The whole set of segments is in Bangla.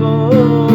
গো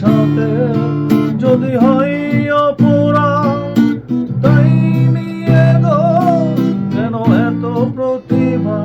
সাথে যদি হয় অপরা তাই নিয়ে গো যেন এত প্রতিভা।